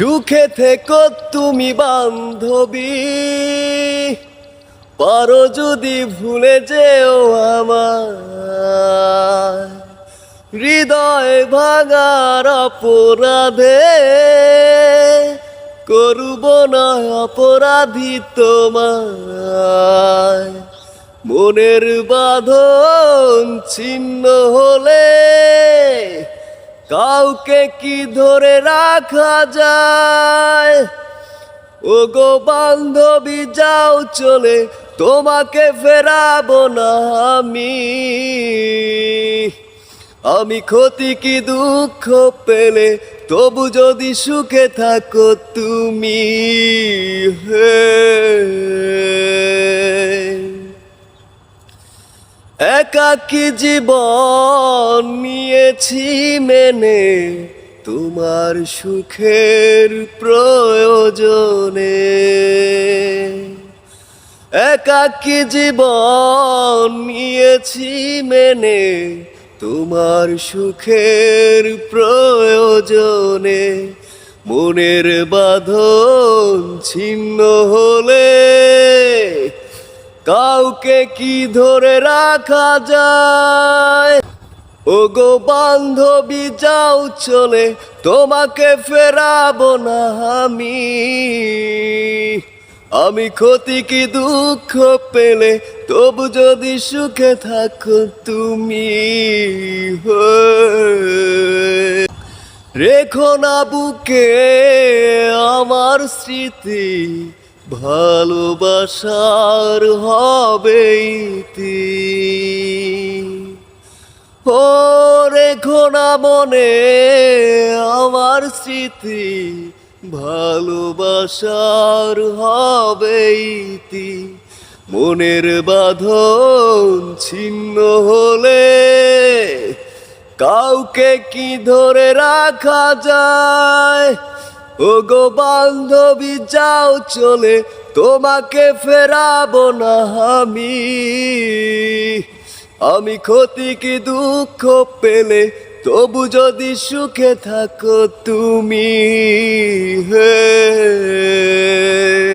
সুখে থেকো তুমি বান্ধবী। পারো যদি ভুলে যেও আমার হৃদয় ভাঙার অপরাধে করব না অপরাধী তোমার মনের বাঁধন ছিন্ন হলে কাউকে কি ধরে রাখা যায়? ও গো বান্ধবী, যাও চলে, তোমাকে ফেরাবো না আমি। আমি ক্ষতি কি দুঃখ পেলে, তবু যদি সুখে থাকো তুমি। হে একাকী জীবন নিয়েছি মেনে, তোমার সুখের প্রয়োজনে। একাকী জীবন নিয়েছি মেনে, তোমার সুখের প্রয়োজনে। মনের বাঁধন ছিন্ন হলে কাউকে কি ধরে রাখা যায়? ও গো বান্ধবী, যাও চলে, তোমাকে ফেরাবো না আমি। আমি ক্ষতি কি দুঃখ পেলে, তবু যদি সুখে থাকো তুমি। রেখো না বুকে আমার স্মৃতি। ভালোবাসার হবে। ও রেখো না মনে আমার স্মৃতি, ভালোবাসার হবে। মনের বাঁধন ছিন্ন হলে কাউকে কি ধরে রাখা যায় ও গো বান্ধবী, যাও চলে, তোমাকে ফেরাবো না আমি। আমি ক্ষতি কি দুঃখ পেলে, তবু যদি সুখে থাকো তুমি। হে।